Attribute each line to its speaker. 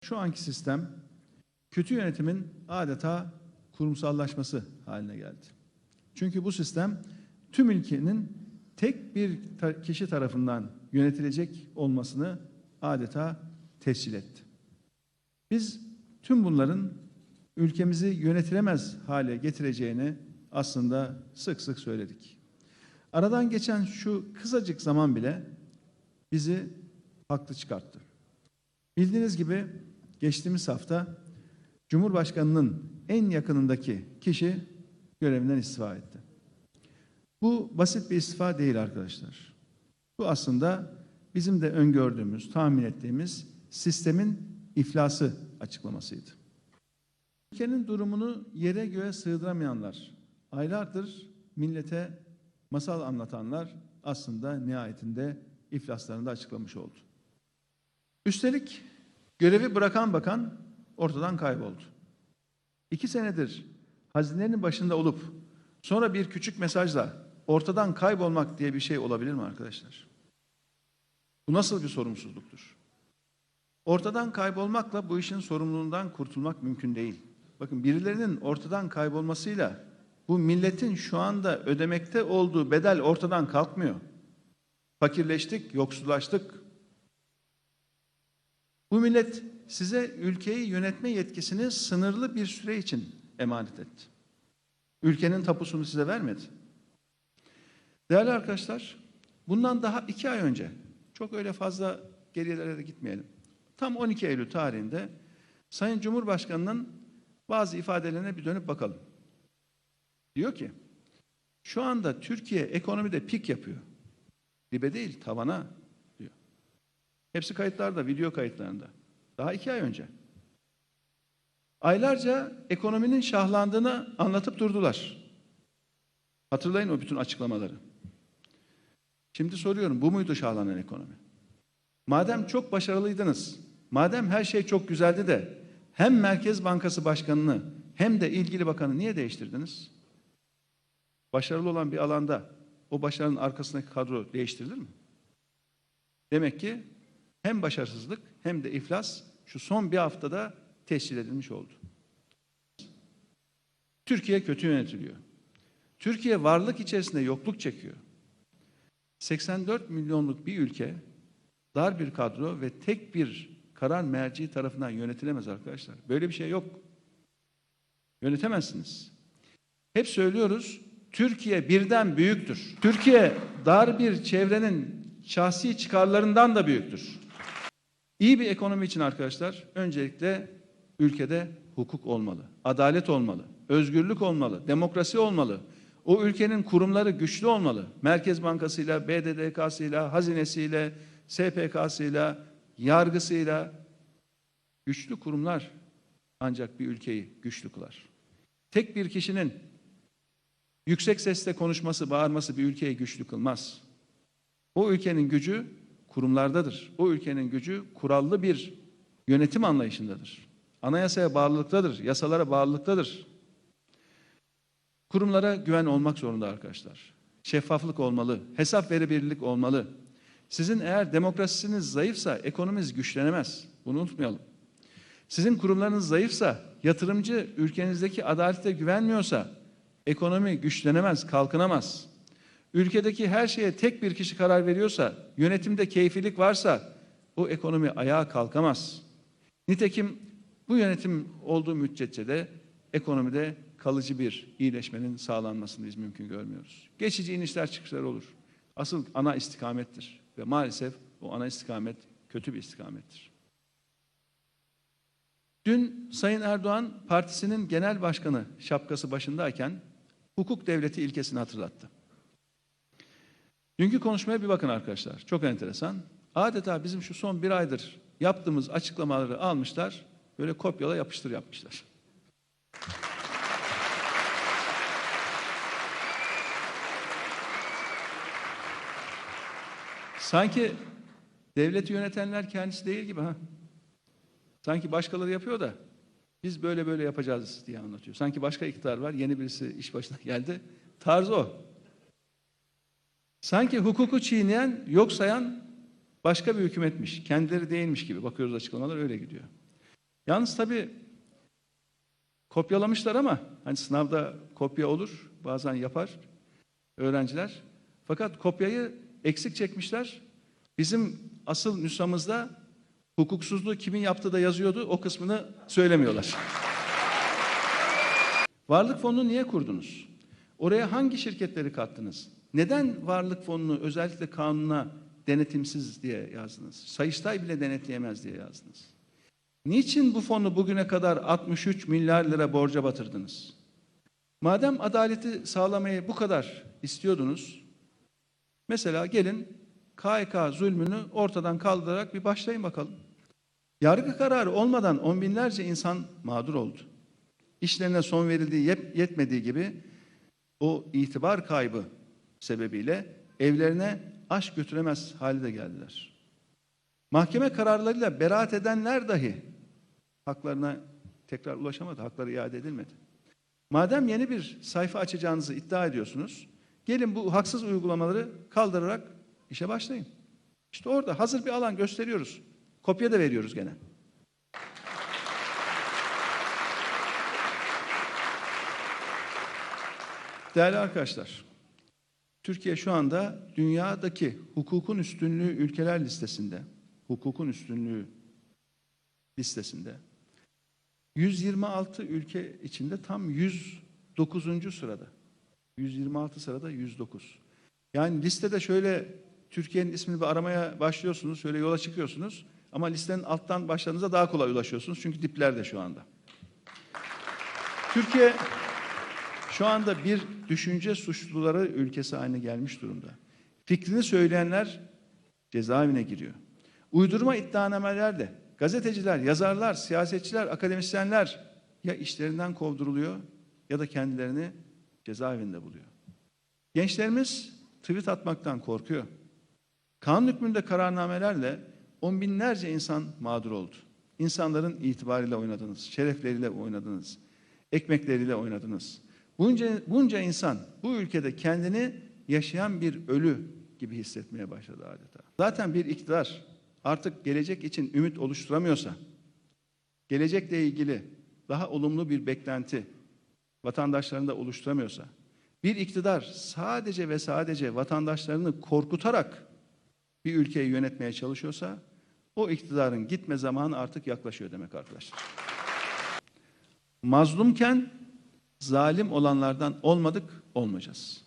Speaker 1: Şu anki sistem kötü yönetimin adeta kurumsallaşması haline geldi. Çünkü bu sistem tüm ülkenin tek bir kişi tarafından yönetilecek olmasını adeta tescil etti. Biz tüm bunların ülkemizi yönetilemez hale getireceğini aslında sık sık söyledik. Aradan geçen şu kısacık zaman bile bizi haklı çıkarttı. Bildiğiniz gibi geçtiğimiz hafta Cumhurbaşkanının en yakınındaki kişi görevinden istifa etti. Bu basit bir istifa değil arkadaşlar. Bu aslında bizim de öngördüğümüz, tahmin ettiğimiz sistemin iflası açıklamasıydı. Ülkenin durumunu yere göğe sığdıramayanlar, aylardır millete masal anlatanlar aslında nihayetinde iflaslarını da açıklamış oldu. Üstelik görevi bırakan bakan ortadan kayboldu. İki senedir hazinenin başında olup sonra bir küçük mesajla ortadan kaybolmak diye bir şey olabilir mi arkadaşlar? Bu nasıl bir sorumsuzluktur? Ortadan kaybolmakla bu işin sorumluluğundan kurtulmak mümkün değil. Bakın birilerinin ortadan kaybolmasıyla bu milletin şu anda ödemekte olduğu bedel ortadan kalkmıyor. Fakirleştik, yoksullaştık. Bu millet size ülkeyi yönetme yetkisini sınırlı bir süre için emanet etti. Ülkenin tapusunu size vermedi. Değerli arkadaşlar, bundan daha iki ay önce, çok öyle fazla gerilere de gitmeyelim. Tam 12 Eylül tarihinde Sayın Cumhurbaşkanı'nın bazı ifadelerine bir dönüp bakalım. Diyor ki, şu anda Türkiye ekonomide pik yapıyor. Dibe değil, tavana. Hepsi kayıtlarda, video kayıtlarında. Daha iki ay önce. Aylarca ekonominin şahlandığını anlatıp durdular. Hatırlayın o bütün açıklamaları. Şimdi soruyorum, bu muydu şahlanan ekonomi? Madem çok başarılıydınız, madem her şey çok güzeldi de hem Merkez Bankası Başkanı'nı hem de ilgili bakanı niye değiştirdiniz? Başarılı olan bir alanda o başarının arkasındaki kadro değiştirilir mi? Demek ki hem başarısızlık hem de iflas şu son bir haftada tescil edilmiş oldu. Türkiye kötü yönetiliyor. Türkiye varlık içerisinde yokluk çekiyor. 84 milyonluk bir ülke dar bir kadro ve tek bir karar merci tarafından yönetilemez arkadaşlar. Böyle bir şey yok. Yönetemezsiniz. Hep söylüyoruz, Türkiye birden büyüktür. Türkiye dar bir çevrenin şahsi çıkarlarından da büyüktür. İyi bir ekonomi için arkadaşlar, öncelikle ülkede hukuk olmalı, adalet olmalı, özgürlük olmalı, demokrasi olmalı. O ülkenin kurumları güçlü olmalı. Merkez Bankası'yla, BDDK'sıyla, hazinesiyle, SPK'sıyla, yargısıyla güçlü kurumlar ancak bir ülkeyi güçlü kılar. Tek bir kişinin yüksek sesle konuşması, bağırması bir ülkeyi güçlü kılmaz. O ülkenin gücü kurumlardadır. O ülkenin gücü kurallı bir yönetim anlayışındadır. Anayasaya bağlılıktadır, yasalara bağlılıktadır. Kurumlara güven olmak zorunda arkadaşlar. Şeffaflık olmalı, hesap verebilirlik olmalı. Sizin eğer demokrasisiniz zayıfsa ekonominiz güçlenemez. Bunu unutmayalım. Sizin kurumlarınız zayıfsa, yatırımcı ülkenizdeki adalete güvenmiyorsa ekonomi güçlenemez, kalkınamaz. Ülkedeki her şeye tek bir kişi karar veriyorsa, yönetimde keyfilik varsa o ekonomi ayağa kalkamaz. Nitekim bu yönetim olduğu müddetçe de ekonomide kalıcı bir iyileşmenin sağlanmasını biz mümkün görmüyoruz. Geçici inişler çıkışlar olur. Asıl ana istikamettir ve maalesef o ana istikamet kötü bir istikamettir. Dün Sayın Erdoğan partisinin genel başkanı şapkası başındayken hukuk devleti ilkesini hatırlattı. Dünkü konuşmaya bir bakın arkadaşlar. Çok enteresan. Adeta bizim şu son bir aydır yaptığımız açıklamaları almışlar. Böyle kopyala yapıştır yapmışlar. Sanki devleti yönetenler kendisi değil gibi ha. Sanki başkaları yapıyor da biz böyle böyle yapacağız diye anlatıyor. Sanki başka iktidar var, yeni birisi iş başına geldi. Tarz o. Sanki hukuku çiğneyen, yok sayan başka bir hükümetmiş. Kendileri değilmiş gibi. Bakıyoruz açıklamalar öyle gidiyor. Yalnız tabii kopyalamışlar ama hani sınavda kopya olur, bazen yapar öğrenciler. Fakat kopyayı eksik çekmişler. Bizim asıl nüshamızda hukuksuzluğu kimin yaptığı da yazıyordu. O kısmını söylemiyorlar. Varlık fonunu niye kurdunuz? Oraya hangi şirketleri kattınız? Neden varlık fonunu özellikle kanuna denetimsiz diye yazdınız? Sayıştay bile denetleyemez diye yazdınız. Niçin bu fonu bugüne kadar 63 milyar lira borca batırdınız? Madem adaleti sağlamayı bu kadar istiyordunuz, mesela gelin KHK zulmünü ortadan kaldırarak bir başlayın bakalım. Yargı kararı olmadan on binlerce insan mağdur oldu. İşlerine son verildiği yet- yetmediği gibi o itibar kaybı sebebiyle evlerine aş götüremez hale de geldiler. Mahkeme kararlarıyla beraat edenler dahi haklarına tekrar ulaşamadı, hakları iade edilmedi. Madem yeni bir sayfa açacağınızı iddia ediyorsunuz, gelin bu haksız uygulamaları kaldırarak işe başlayın. İşte orada hazır bir alan gösteriyoruz. Kopya da veriyoruz gene. Değerli arkadaşlar, Türkiye şu anda dünyadaki hukukun üstünlüğü ülkeler listesinde, hukukun üstünlüğü listesinde 126 ülke içinde tam 109. sırada. 126 sırada 109. Yani listede şöyle Türkiye'nin ismini bir aramaya başlıyorsunuz, şöyle yola çıkıyorsunuz ama listenin alttan başladığınızda daha kolay ulaşıyorsunuz çünkü diplerde şu anda. Türkiye şu anda bir düşünce suçluları ülkesi haline gelmiş durumda. Fikrini söyleyenler cezaevine giriyor. Uydurma iddianamelerle gazeteciler, yazarlar, siyasetçiler, akademisyenler ya işlerinden kovduruluyor ya da kendilerini cezaevinde buluyor. Gençlerimiz tweet atmaktan korkuyor. Kanun hükmünde kararnamelerle on binlerce insan mağdur oldu. İnsanların itibarıyla oynadınız, şerefleriyle oynadınız, ekmekleriyle oynadınız. Bunca, bunca insan bu ülkede kendini yaşayan bir ölü gibi hissetmeye başladı adeta. Zaten bir iktidar artık gelecek için ümit oluşturamıyorsa, gelecekle ilgili daha olumlu bir beklenti vatandaşlarında oluşturamıyorsa, bir iktidar sadece ve sadece vatandaşlarını korkutarak bir ülkeyi yönetmeye çalışıyorsa, o iktidarın gitme zamanı artık yaklaşıyor demek arkadaşlar. Mazlumken zalim olanlardan olmadık, olmayacağız.